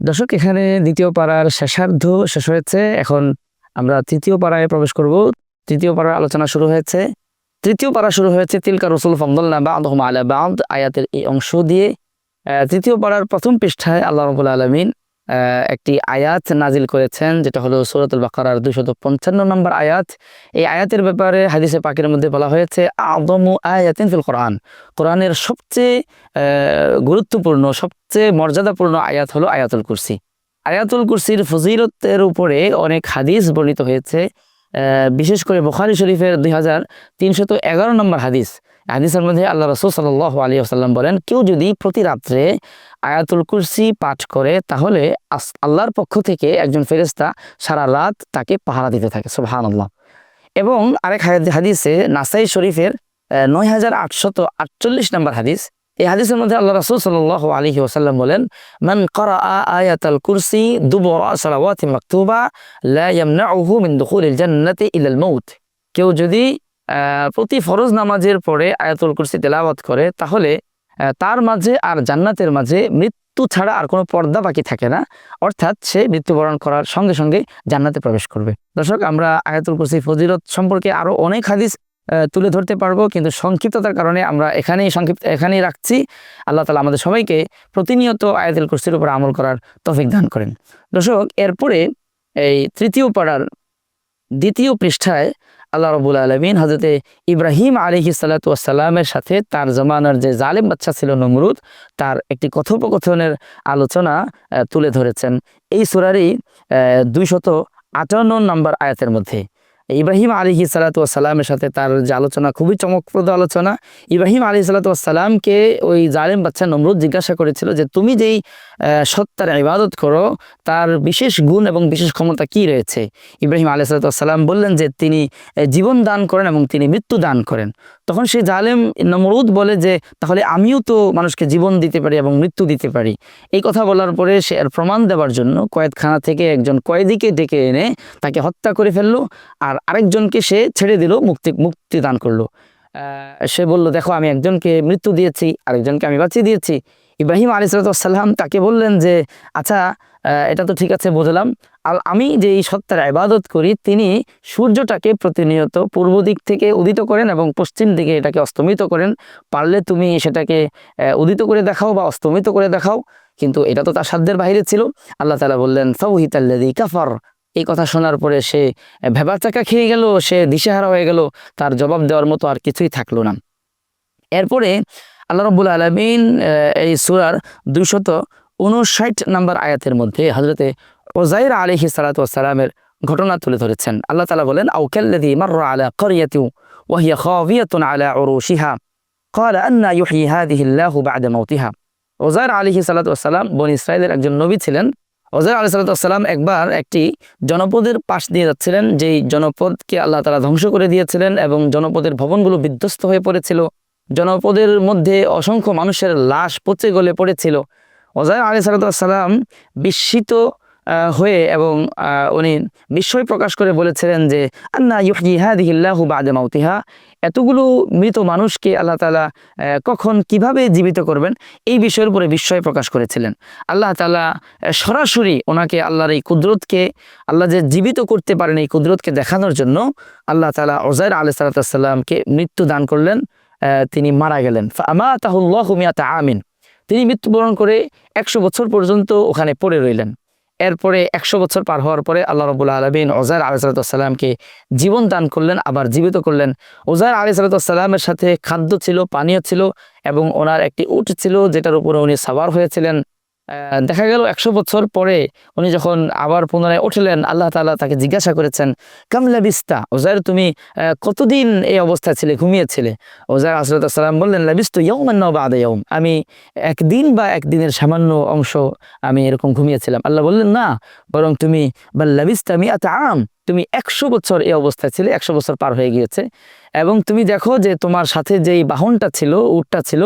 দর্শক, এখানে দ্বিতীয় পাড়ার শেষার্ধ শেষ হয়েছে। এখন আমরা তৃতীয় পাড়ায় প্রবেশ করব। তৃতীয় পাড়ার আলোচনা শুরু হয়েছে। তৃতীয় পাড়া শুরু হয়েছে তিলকা রসুল ফমদুল্লাহ বা আলহমা আলা বাদ আয়াতের এই অংশ দিয়ে। তৃতীয় পাড়ার প্রথম পৃষ্ঠায় আল্লাহ রবুল্লা আলমিন একটি আয়াত নাজিল করেছেন, যেটা হলো সূরাতুল বাকারার দুইশত পঞ্চান্ন নম্বর আয়াত। এই আয়াতের ব্যাপারে হাদিসে পাকের মধ্যে বলা হয়েছে আদমু আয়াতিন ফিল কোরআন। কোরআনের সবচেয়ে গুরুত্বপূর্ণ, সবচেয়ে মর্যাদাপূর্ণ আয়াত হলো আয়াতুল কুরসি। আয়াতুল কুরসির ফজিলতের উপরে অনেক হাদিস বর্ণিত হয়েছে বিশেষ করে বুখারী শরীফের দুই হাজার তিনশত এগারো নম্বর হাদিস। হাদিসের মধ্যে আল্লাহ রসুল সাল্লাহ আলী আসাল্লাম বলেন, কেউ যদি প্রতি রাত্রে আয়াতুল কুরসি পাঠ করে, তাহলে আল্লাহর পক্ষ থেকে একজন ফেরেস্তা সারা রাত তাকে পাহারা দিতে থাকে। সুবহান আল্লাহ এবং আরেক হাদি- হাদিসে নাসাই শরীফের নয় হাজার আটশত আটচল্লিশ নম্বর হাদিস, এই হাদিসের মধ্যে আল্লাহ রাসূল সাল্লাল্লাহু আলাইহি ওয়াসাল্লাম বলেন, মান করা আয়াতাল কুরসি সালাওয়াতি মাকতুবা মাউত। কেউ যদি প্রতি ফরজ নামাজের পরে আয়াতুল কুরসি তেলাওয়াত করে, তাহলে তার মাঝে আর জান্নাতের মাঝে মৃত্যু ছাড়া আর কোনো পর্দা বাকি থাকে না। অর্থাৎ সে মৃত্যুবরণ করার সঙ্গে সঙ্গে জান্নাতে প্রবেশ করবে। দর্শক, আমরা আয়াতুল কুরসি ফজিলত সম্পর্কে আরও অনেক হাদিস তুলে ধরতে পারব, কিন্তু সংক্ষিপ্ততার কারণে আমরা এখানেই সংক্ষিপ্ত, এখানেই রাখছি। আল্লাহ তালা আমাদের সবাইকে প্রতিনিয়ত আয়াতুল কুরসির উপর আমল করার তৌফিক দান করেন। দর্শক, এরপরে এই তৃতীয় পাড়ার দ্বিতীয় পৃষ্ঠায় আল্লাহ রবুল আলমিন হজরতে ইব্রাহিম আলিহি সালাতামের সাথে তার জমানার যে জালেম বাচ্চা ছিল নমরুদ, তার একটি কথোপকথনের আলোচনা তুলে ধরেছেন। এই সুরারই দুইশত আটান্ন নম্বর আয়াতের মধ্যে। ইব্রাহিম আলিহি সালাতামের সাথে তার যে আলোচনা, খুবই চমকপ্রদ আলোচনা। ইব্রাহিম আলী সালাতামকে ওই জালেম বাচ্চা নমরুদ জিজ্ঞাসা করেছিল যে, তুমি যেই সত্তার ইবাদত করো, তার বিশেষ গুণ এবং বিশেষ ক্ষমতা কি রয়েছে? ইব্রাহিম আলী সালাতাম বললেন যে, তিনি জীবন দান করেন এবং তিনি মৃত্যু দান করেন। তখন সেই জালেম নমরুদ বলে যে, তাহলে আমিও তো মানুষকে জীবন দিতে পারি এবং মৃত্যু দিতে পারি। এই কথা বলার পরে সে এর প্রমাণ দেওয়ার জন্য কয়েদখানা থেকে একজন কয়েদিকে ডেকে এনে তাকে হত্যা করে ফেলল আর আরেকজনকে সে ছেড়ে দিল, মুক্তি মুক্তি দান করল। সে বলল, দেখো, আমি একজনকে মৃত্যু দিয়েছি, আরেকজনকে আমি বাঁচিয়ে দিয়েছি। ইব্রাহিম আলী সালাম তাকে বললেন যে আচ্ছা এটা তো ঠিক আছে, বুঝলাম। আমি যে এই সত্তার ইবাদত করি, তিনি সূর্যটাকে প্রতিনিয়ত পূর্ব দিক থেকে উদিত করেন এবং পশ্চিম দিকে এটাকে অস্তমিত করেন। পারলে তুমি সেটাকে উদিত করে দেখাও বা অস্তমিত করে দেখাও, কিন্তু এটা তো তার সাধ্যের বাইরে ছিল। আল্লাহ তালা বললেন ফাউহিতাল্লাদি কাফার। এই কথা শোনার পরে সে ভেবার চাকা খেয়ে গেল, সে দিশেহারা হয়ে গেল, তার জবাব দেওয়ার মতো আর কিছুই থাকল না। এরপরে আল্লাহ রব্বুল আলমিন এই সুরার দুশত উনষাট নম্বর আয়াতের মধ্যে হজরতে ওজাইর আলহি সালাতামের ঘটনা তুলে ধরেছেন আল্লাহ তালা বলেন আউকাল্লাদি মার আলা করিয়াতিউ ওয়াহিয়া খাওয়িয়াতুন আলা উরুশিহা قال أن يحيي هذه الله بعد موتها ওজাইর আলিহি সালাতাম বন ইসরায়েলের একজন নবী ছিলেন ওজাইর আলি সালাতাম একবার একটি জনপদের পাশ দিয়ে যাচ্ছিলেন যেই জনপদকে আল্লাহ তালা ধ্বংস করে দিয়েছিলেন এবং জনপদের ভবনগুলো বিধ্বস্ত হয়ে পড়েছিল জনপদের মধ্যে অসংখ্য মানুষের লাশ পচে গলে পড়েছিল ওজাইর আলী সালাতাম বিস্মিত আহ, হয়ে এবং উনি বিস্ময় প্রকাশ করে বলেছিলেন যে, আন্না ইউহিহাদিহিল্লাহু বাদে মাউতিহা। এতগুলো মৃত মানুষকে আল্লাহ তালা কখন কীভাবে জীবিত করবেন? এই বিষয়ের উপরে বিস্ময় প্রকাশ করেছিলেন। আল্লাহ তালা সরাসরি ওনাকে আল্লাহর এই কুদরতকে, আল্লাহ যে জীবিত করতে পারেন এই কুদরতকে দেখানোর জন্য আল্লাহ তালা ওজাইর আলি সালাতামকে মৃত্যু দান করলেন তিনি মারা গেলেন। আমা তাহুল্লাহ মিয়াতা আমিন। তিনি মৃত্যুবরণ করে একশো বছর পর্যন্ত ওখানে পড়ে রইলেন। এরপরে একশো বছর পার হওয়ার পরে আল্লাহ রবুল্লা আলমিন ওজার আলি সালাতামকে জীবন দান করলেন, আবার জীবিত করলেন। ওজার আলি সালাতামের সাথে খাদ্য ছিল, পানীয় ছিল এবং ওনার একটি উট ছিল, যেটার উপরে উনি সাবার হয়েছিলেন। দেখা গেল একশো বছর পরে উনি যখন আবার পুনরায় উঠলেন, আল্লাহ তালা তাকে জিজ্ঞাসা করেছেন কামলা বিস্তা ওজার তুমি কতদিন এই অবস্থা ছিলে, ঘুমিয়েছিলে? ওজার আসরতাম বললেন, লাবিস্তু বা আদে ইয়ৌম আমি একদিন বা একদিনের সামান্য অংশ আমি এরকম ঘুমিয়েছিলাম। আল্লাহ বললেন, না, বরং তুমি বা লাবিস্তা আমি আত আম। তুমি একশো বছর এই অবস্থায় ছিলে, একশো বছর পার হয়ে গিয়েছে। এবং তুমি দেখো যে তোমার সাথে যেই বাহনটা ছিল, উটটা ছিল,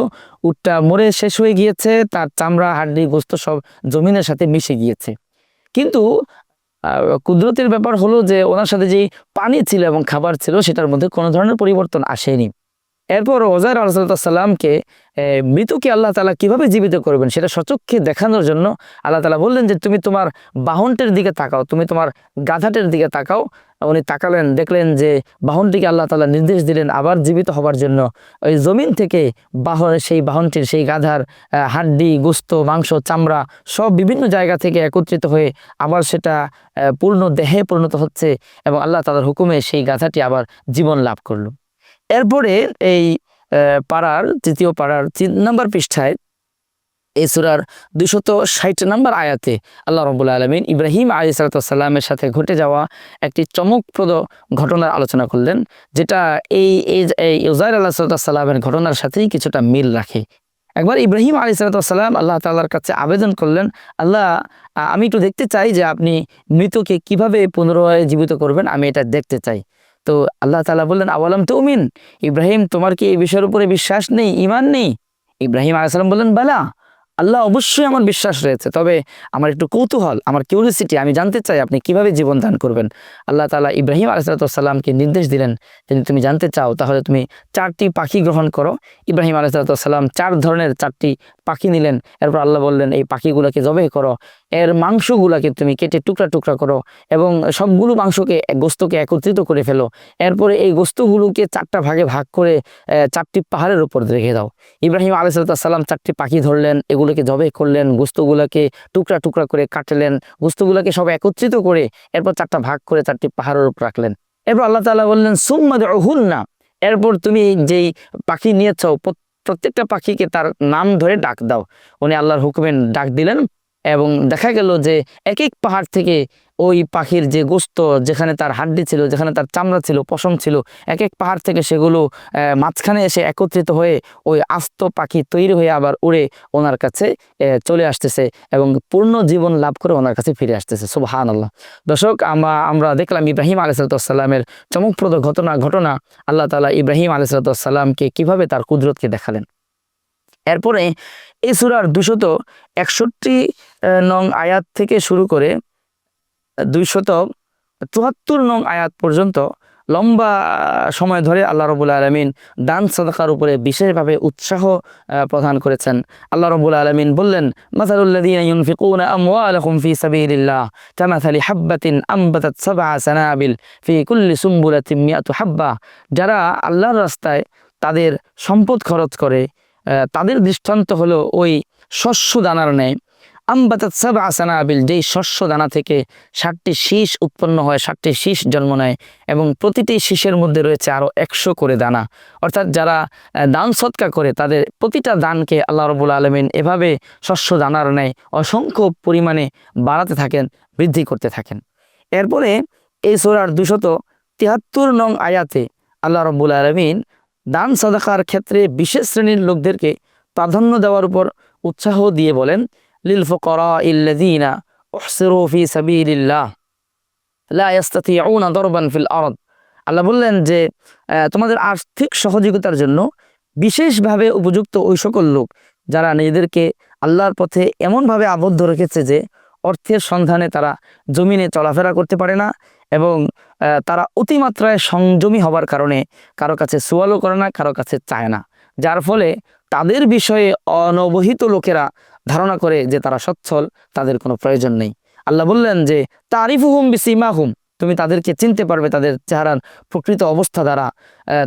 উটটা মরে শেষ হয়ে গিয়েছে, তার চামড়া, হাড্ডি, গোস্ত সব জমিনের সাথে মিশে গিয়েছে। কিন্তু কুদরতের ব্যাপার হলো যে ওনার সাথে যেই পানি ছিল এবং খাবার ছিল, সেটার মধ্যে কোনো ধরনের পরিবর্তন আসেনি। এরপর ওজার আলসালামকে মৃতকে আল্লাহ তালা কীভাবে জীবিত করবেন সেটা সচক্ষে দেখানোর জন্য আল্লাহ তালা বললেন যে, তুমি তোমার বাহনটের দিকে তাকাও, তুমি তোমার গাধাটের দিকে তাকাও। উনি তাকালেন, দেখলেন যে বাহনটিকে আল্লাহ তালা নির্দেশ দিলেন আবার জীবিত হবার জন্য। ওই জমিন থেকে বাহন, সেই বাহনটির, সেই গাধার হাড্ডি, গোস্ত, মাংস, চামড়া সব বিভিন্ন জায়গা থেকে একত্রিত হয়ে আবার সেটা পূর্ণ দেহে পরিণত হচ্ছে এবং আল্লাহ তালার হুকুমে সেই গাধাটি আবার জীবন লাভ করল। এরপরে এই পাড়ার তৃতীয় পাড়ার তিন নম্বর পৃষ্ঠায় এই সুরার দুশত ষাট নম্বর আয়াতে আল্লাহ রবুল আলমিন ইব্রাহিম আলী সালাতামের সাথে ঘটে যাওয়া একটি চমকপ্রদ ঘটনার আলোচনা করলেন, যেটা এই এই ইউজাইর আল্লাহ সাল্লামের ঘটনার সাথেই কিছুটা মিল রাখে। একবার ইব্রাহিম আলী সালাতাম আল্লাহ তাল্লার কাছে আবেদন করলেন, আল্লাহ আমি একটু দেখতে চাই যে আপনি মৃতকে কীভাবে পুনরায় জীবিত করবেন, আমি এটা দেখতে চাই। তো আল্লাহ তালা বললেন, আওয়ালাম তো উমিন ইব্রাহিম, তোমার কি এই বিষয়ের উপরে বিশ্বাস নেই? ইমান নেই? ইব্রাহিম আলাইসালাম বললেন, বালা, আল্লাহ অবশ্যই আমার বিশ্বাস রয়েছে, তবে আমার একটু কৌতূহল, আমার কিউরিয়াসিটি আমি জানতে চাই আপনি কীভাবে জীবন দান করবেন? আল্লাহ তালা ইব্রাহিম আলাইসালামকে নির্দেশ দিলেন, যদি তুমি জানতে চাও, তাহলে তুমি চারটি পাখি গ্রহণ করো। ইব্রাহিম আলাইসালাম চার ধরনের, চারটি পাখি নিলেন। এরপর আল্লাহ বললেন, এই পাখিগুলোকে জবে করো। এর মাংসগুলোকে তুমি কেটে টুকরা টুকরা করো এবং সবগুলো মাংসকে, গোস্তকে একত্রিত করে ফেলো। এরপরে এই গোস্তগুলোকে চারটা ভাগে ভাগ করে চারটি পাহাড়ের উপর রেখে দাও। ইব্রাহিম আলাইসাল্লাম চারটি পাখি ধরলেন, এগুলোকে জবে করলেন, গোস্তগুলোকে টুকরা টুকরা করে কাটলেন, গোস্তগুলোকে সব একত্রিত করে এরপর চারটা ভাগ করে চারটি পাহাড়ের উপর রাখলেন। এরপর আল্লাহ তাআলা বললেন সুম্মাদ না এরপর তুমি যেই পাখি নিয়েছ প্রত্যেকটা পাখিকে তার নাম ধরে ডাক দাও। উনি আল্লাহর হুকুমে ডাক দিলেন। এবং দেখা গেল যে এক এক পাহাড় থেকে ওই পাখির যে গোস্ত, যেখানে তার হাড্ডি ছিল, যেখানে তার চামড়া ছিল, পশম ছিল এক এক পাহাড় থেকে সেগুলো মাঝখানে এসে একত্রিত হয়ে ওই আস্ত পাখি তৈরি হয়ে আবার উড়ে ওনার কাছে চলে আসতেছে এবং পূর্ণ জীবন লাভ করে ওনার কাছে ফিরে আসতেছে। সুবহান আল্লাহ দর্শক আমরা আমরা দেখলাম ইব্রাহিম আলিসাল্লামের চমকপ্রদ ঘটনা ঘটনা আল্লাহ তালা ইব্রাহিম আলিসাল্লামকে কীভাবে তার কুদরতকে দেখালেন। এরপরে এই সুরার দুশত একষট্টি নং আয়াত থেকে শুরু করে দুইশত চুয়াত্তর নং আয়াত পর্যন্ত লম্বা সময় ধরে আল্লাহ রবুল আলমিন দান সদকার উপরে বিশেষভাবে উৎসাহ প্রদান করেছেন। আল্লাহ রবুল আলমিন বললেন যারা আল্লাহর রাস্তায় তাদের সম্পদ খরচ করে তাদের দৃষ্টান্ত হলো ওই শস্য দানার ন্যায়। আম্বাতাত সাবআ সানাবিল, যেই শস্য দানা থেকে ষাটটি শীষ উৎপন্ন হয়, ষাটটি শীষ জন্ম নেয় এবং প্রতিটি শীষের মধ্যে রয়েছে আরও একশো করে দানা। অর্থাৎ যারা দান সৎকা করে, তাদের প্রতিটা দানকে আল্লাহ রবুল আলমিন এভাবে শস্য দানার ন্যায় অসংখ্য পরিমাণে বাড়াতে থাকেন, বৃদ্ধি করতে থাকেন। এরপরে এই সোরার দুশত তিয়াত্তর নং আয়াতে আল্লাহ রব্বুল আলমিন দান সাদাকার ক্ষেত্রে বিশেষ শ্রেণির লোকদেরকে প্রাধান্য দেওয়ার উপর উৎসাহ দিয়ে বলেন, লিল ফকরা আল্লাহ বললেন যে তোমাদের আর্থিক সহযোগিতার জন্য বিশেষভাবে উপযুক্ত ওই সকল লোক যারা নিজেদেরকে আল্লাহর পথে এমনভাবে আবদ্ধ রেখেছে যে, অর্থের সন্ধানে তারা জমিনে চলাফেরা করতে পারে না এবং তারা অতিমাত্রায় সংযমী হবার কারণে কারও কাছে সোয়ালও করে না, কারও কাছে চায় না। যার ফলে তাদের বিষয়ে অনবহিত লোকেরা ধারণা করে যে তারা সচ্ছল, তাদের কোনো প্রয়োজন নেই। আল্লাহ বললেন যে তারিফ হুম বিসিমা হুম তুমি তাদেরকে চিনতে পারবে, তাদের চেহারার প্রকৃত অবস্থা দ্বারা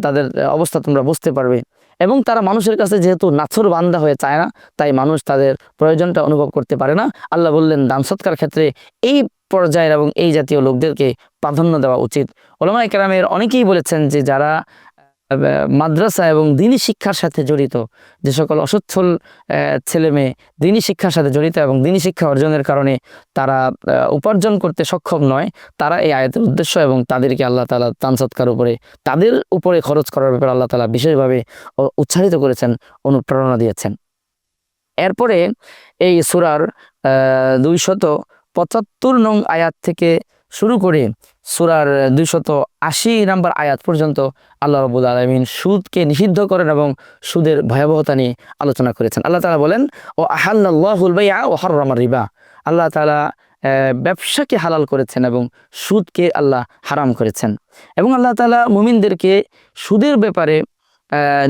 তাদের অবস্থা তোমরা বুঝতে পারবে। এবং তারা মানুষের কাছে যেহেতু নাছর বান্দা হয়ে চায় না, তাই মানুষ তাদের প্রয়োজনটা অনুভব করতে পারে না। আল্লাহ বললেন, দান সৎকার ক্ষেত্রে এই পর্যায়ের এবং এই জাতীয় লোকদেরকে প্রাধান্য দেওয়া উচিত। ওলামাই কেরামের অনেকেই বলেছেন যে যারা মাদ্রাসা এবং দিনী শিক্ষার সাথে জড়িত, যে সকল অসচ্ছল ছেলে মেয়ে দিনী শিক্ষার সাথে জড়িত এবং দিনী শিক্ষা অর্জনের কারণে তারা উপার্জন করতে সক্ষম নয়, তারা এই আয়াতের উদ্দেশ্য এবং তাদেরকে আল্লাহ তালা দান সৎকার উপরে, তাদের উপরে খরচ করার ব্যাপারে আল্লাহ তালা বিশেষভাবে উৎসাহিত করেছেন, অনুপ্রেরণা দিয়েছেন। এরপরে এই সুরার দুইশত পঁচাত্তর নং আয়াত থেকে শুরু করে সুরার দুইশত আশি নাম্বার আয়াত পর্যন্ত আল্লাহ রবুল আলমিন সুদকে নিষিদ্ধ করেন এবং সুদের ভয়াবহতা নিয়ে আলোচনা করেছেন। আল্লাহ তালা বলেন, ও আহাল্লাহুল বাইয়া ও হররামার রিবা। আল্লাহ তালা ব্যবসাকে হালাল করেছেন এবং সুদকে আল্লাহ হারাম করেছেন। এবং আল্লাহ তালা মুমিনদেরকে সুদের ব্যাপারে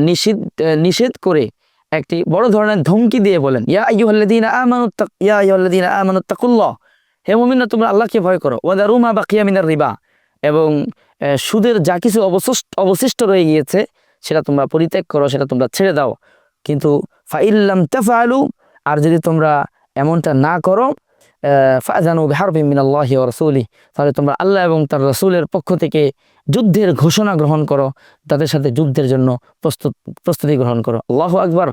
নিষিদ্ধ নিষেধ করে একটি বড় ধরনের ধমকি দিয়ে বলেন, ইয়া আইয়ুহাল্লাযীনা আমানু তাক ইয়া আইয়ুহাল্লাযীনা আমানু তাকুল্লাহ হে মুমিনরা, তোমরা আল্লাহকে ভয় করো। ওয়াদারু মা বাকিয়া মিনার রিবা। এবং সুদের যা কিছু অবশিষ্ট অবশিষ্ট রয়ে গিয়েছে, সেটা তোমরা পরিত্যাগ করো, সেটা তোমরা ছেড়ে দাও। কিন্তু ফাইল্লাম তাফআলু, আর যদি তোমরা এমনটা না করো ফাজানু বিহারবি মিনাল্লাহি ওয়া রাসূলি, তাহলে তোমরা আল্লাহ এবং তার রাসূলের পক্ষ থেকে যুদ্ধের ঘোষণা গ্রহণ করো, তাদের সাথে যুদ্ধের জন্য প্রস্তুত, প্রস্তুতি গ্রহণ করো। আল্লাহু আকবার।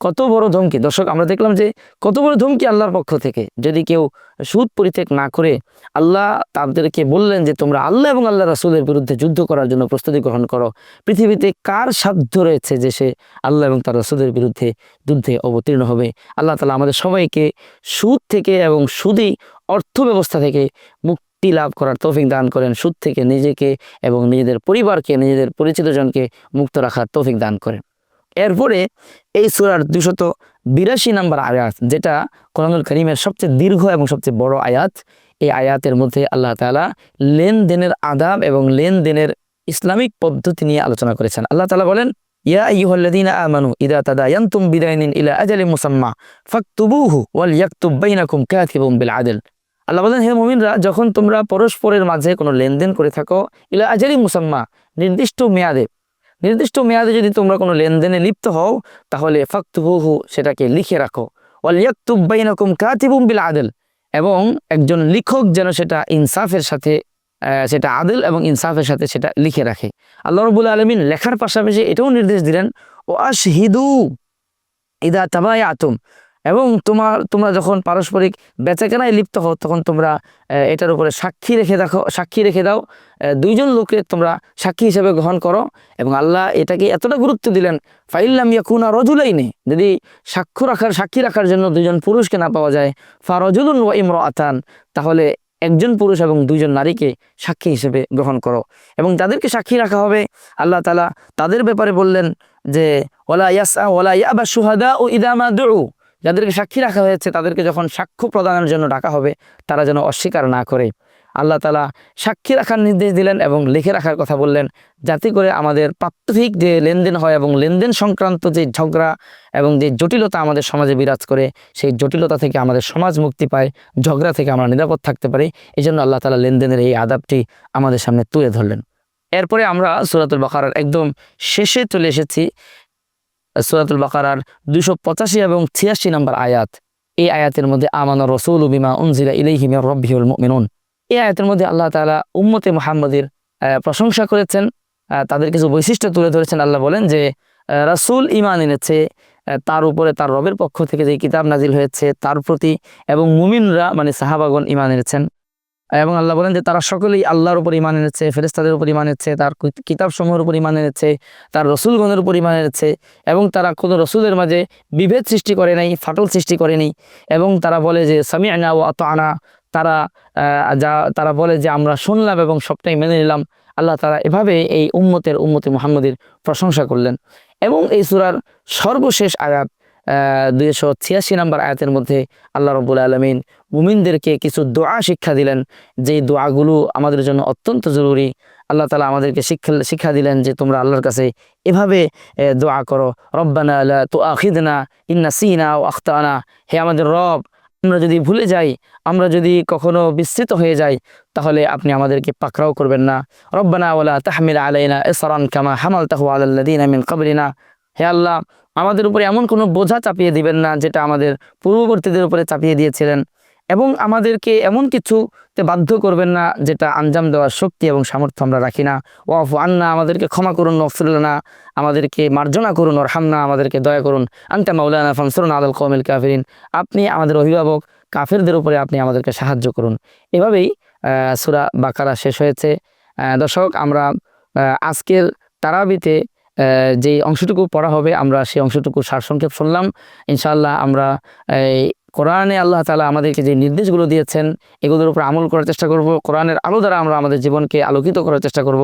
কত বড় ধমকি? দর্শক, আমরা দেখলাম যে কত বড় ধমকি আল্লাহর পক্ষ থেকে। যদি কেউ সুদ পরিত্যাগ না করে আল্লাহ তাদেরকে বললেন যে, তোমরা আল্লাহ এবং আল্লাহ রাসূলের বিরুদ্ধে যুদ্ধ করার জন্য প্রস্তুতি গ্রহণ করো। পৃথিবীতে কার সাধ্য রয়েছে যে সে আল্লাহ এবং তার রাসূলের বিরুদ্ধে যুদ্ধে অবতীর্ণ হবে? আল্লাহ তালা আমাদের সবাইকে সুদ থেকে এবং সুদী অর্থ ব্যবস্থা থেকে মুক্তি লাভ করার তৌফিক দান করেন। সুদ থেকে নিজেকে এবং নিজেদের পরিবারকে, নিজেদের পরিচিতজনকে মুক্ত রাখার তৌফিক দান করেন। এরপরে এই সুরার দুশত বিরাশি নম্বর আয়াত, যেটা কোরআনুল করিমের সবচেয়ে দীর্ঘ এবং সবচেয়ে বড় আয়াত, এই আয়াতের মধ্যে আল্লাহ তালা লেনদেনের আদাব এবং লেনদেনের ইসলামিক পদ্ধতি নিয়ে আলোচনা করেছেন। আল্লাহ তালা বলেন, ইয়া ইলা মুসাম্মা ওয়াল আল্লাহ বলেন, হে মুমিনরা, যখন তোমরা পরস্পরের মাঝে কোনো লেনদেন করে থাকো ইলা আজালি মুসাম্মা, নির্দিষ্ট মেয়াদে নির্দিষ্ট মেয়াদে যদি তোমরা কোনো লেনদেনে লিপ্ত হও, তাহলে ফাকতুবুহু সেটাকে লিখে রাখো। ওয়াল ইয়াকতুব বাইনাকুম কাতিবুম বিল আদল। এবং একজন লিখক যেন সেটা ইনসাফের সাথে সেটা আদেল এবং ইনসাফের সাথে সেটা লিখে রাখে। আল্লাহ রবুল্লা আলমিন লেখার পাশাপাশি এটাও নির্দেশ দিলেন ও আশ হিদু ইদা তাবাই আতুম এবং তোমার, তোমরা যখন পারস্পরিক বেচাকেনায় লিপ্ত হও, তখন তোমরা এটার উপরে সাক্ষী রেখে দেখো, সাক্ষী রেখে দাও। দুইজন লোককে তোমরা সাক্ষী হিসেবে গ্রহণ করো এবং আল্লাহ এটাকে এতটা গুরুত্ব দিলেন, ফাইল্লাম ইয়াকুনা রজুলাইনে, যদি সাক্ষ্য রাখার, সাক্ষী রাখার জন্য দুজন পুরুষকে না পাওয়া যায় ফা রজুলুন ওয়া ইমর আতান তাহলে একজন পুরুষ এবং দুইজন নারীকে সাক্ষী হিসেবে গ্রহণ করো। এবং যাদেরকে সাক্ষী রাখা হবে, আল্লাহ তালা তাদের ব্যাপারে বললেন যে ওলা ইয়াসা ওলা ইয়াবা সুহাদা ও ইদামা দু যাদেরকে সাক্ষী রাখা হয়েছে, তাদেরকে যখন সাক্ষ্য প্রদানের জন্য ডাকা হবে, তারা যেন অস্বীকার না করে। আল্লাহ তালা সাক্ষী রাখার নির্দেশ দিলেন এবং লিখে রাখার কথা বললেন, যাতে করে আমাদের প্রাত্যহিক যে লেনদেন হয় এবং লেনদেন সংক্রান্ত যে ঝগড়া এবং যে জটিলতা আমাদের সমাজে বিরাজ করে, সেই জটিলতা থেকে আমাদের সমাজ মুক্তি পায়, ঝগড়া থেকে আমরা নিরাপদ থাকতে পারি। এই জন্য আল্লাহ তালা লেনদেনের এই আদাবটি আমাদের সামনে তুলে ধরলেন। এরপরে আমরা সুরাতুল বাকারার একদম শেষে চলে এসেছি। সুরাতুল বাকারার দুশো পঁচাশি এবং ছিয়াশি নম্বর আয়াত। এই আয়াতের মধ্যে আমানা রসুল বিমা উনজিলা ইলাইহি মির রব্বিহুল মুমিনুন। এই আয়াতের মধ্যে আল্লাহ তাআলা উম্মতে মুহাম্মদের প্রশংসা করেছেন তাদের কিছু বৈশিষ্ট্য তুলে ধরেছেন। আল্লাহ বলেন যে রাসূল ঈমান এনেছে তার উপরে তার রবের পক্ষ থেকে যে কিতাব নাজিল হয়েছে, তার প্রতি এবং মুমিনরা মানে সাহাবাগন ইমান এনেছেন। এবং আল্লাহ বলেন যে তারা সকলেই আল্লাহর উপর ইমান এনেছে ফেরেস্তাদের উপর ইমান এনেছে, তার কিতাব সমূহের উপর ইমান এনেছে, তার রসুলগণের উপর ইমান এনেছে এবং তারা কোনো রসুলের মাঝে বিভেদ সৃষ্টি করে নাই, ফাটল সৃষ্টি করে করেনি এবং তারা বলে যে সামি আনা ও আত আনা তারা যা, তারা বলে যে, আমরা শুনলাম এবং সবটাই মেনে নিলাম। আল্লাহ তারা এভাবে এই উম্মতের উম্মতে মুহাম্মদের প্রশংসা করলেন এবং এই সুরার সর্বশেষ আয়াত দুইশো ছিয়াশি নম্বর আয়াতের মধ্যে আল্লাহ রবুল আলমিন মুমিনদেরকে কিছু দোয়া শিক্ষা দিলেন। যেই দোয়াগুলো আমাদের জন্য অত্যন্ত জরুরি, আল্লাহ তালা আমাদেরকে শিক্ষা শিক্ষা দিলেন যে তোমরা আল্লাহর কাছে এভাবে দোয়া করো। রব্বানা লা তু আখিদনা ইন্না সিনা ও আখতানা। হে আমাদের রব, আমরা যদি ভুলে যাই, আমরা যদি কখনো বিস্তৃত হয়ে যাই, তাহলে আপনি আমাদেরকে পাকড়াও করবেন না। রব্বানা ওলা তাহমিল আলাইনা ইসরান কামা হামাল তাহ তাহু আলাল্লাদিন মিন কবরিনা হে আল্লাহ, আমাদের উপরে এমন কোনো বোঝা চাপিয়ে দিবেন না যেটা আমাদের পূর্ববর্তীদের উপরে চাপিয়ে দিয়েছিলেন। এবং আমাদেরকে এমন কিছুতে বাধ্য করবেন না যেটা আঞ্জাম দেওয়ার শক্তি এবং সামর্থ্য আমরা রাখি না। ওয়াফ আন্না, আমাদেরকে ক্ষমা করুন নফসুল্লানা আমাদেরকে মার্জনা করুন ওর হামনা আমাদেরকে দয়া করুন। আন্তা মাউলানা ফানসরুন আদল কৌমিল কাফিরিন। আপনি আমাদের অভিভাবক, কাফেরদের উপরে আপনি আমাদেরকে সাহায্য করুন। এভাবেই সুরা বাকারা শেষ হয়েছে। দর্শক, আমরা আজকের তারাবিতে যে অংশটুকু পড়া হবে, আমরা সেই অংশটুকু সারসংক্ষেপ শুনলাম। ইনশাআল্লাহ আমরা এই কোরআনে আল্লাহ তালা আমাদেরকে যে নির্দেশগুলো দিয়েছেন, এগুলোর উপর আমল করার চেষ্টা করব। কোরআনের আলো দ্বারা আমরা আমাদের জীবনকে আলোকিত করার চেষ্টা করব।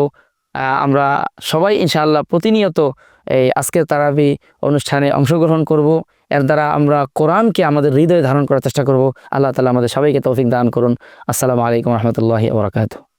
আমরা সবাই ইনশাআল্লাহ প্রতিনিয়ত এই আজকের তারাবি অনুষ্ঠানে অংশগ্রহণ করব। এর দ্বারা আমরা কোরআনকে আমাদের হৃদয়ে ধারণ করার চেষ্টা করব। আল্লাহ তালা আমাদের সবাইকে তৌফিক দান করুন। আসসালামু আলাইকুম রহমতুল্লাহি ওবরাকাতু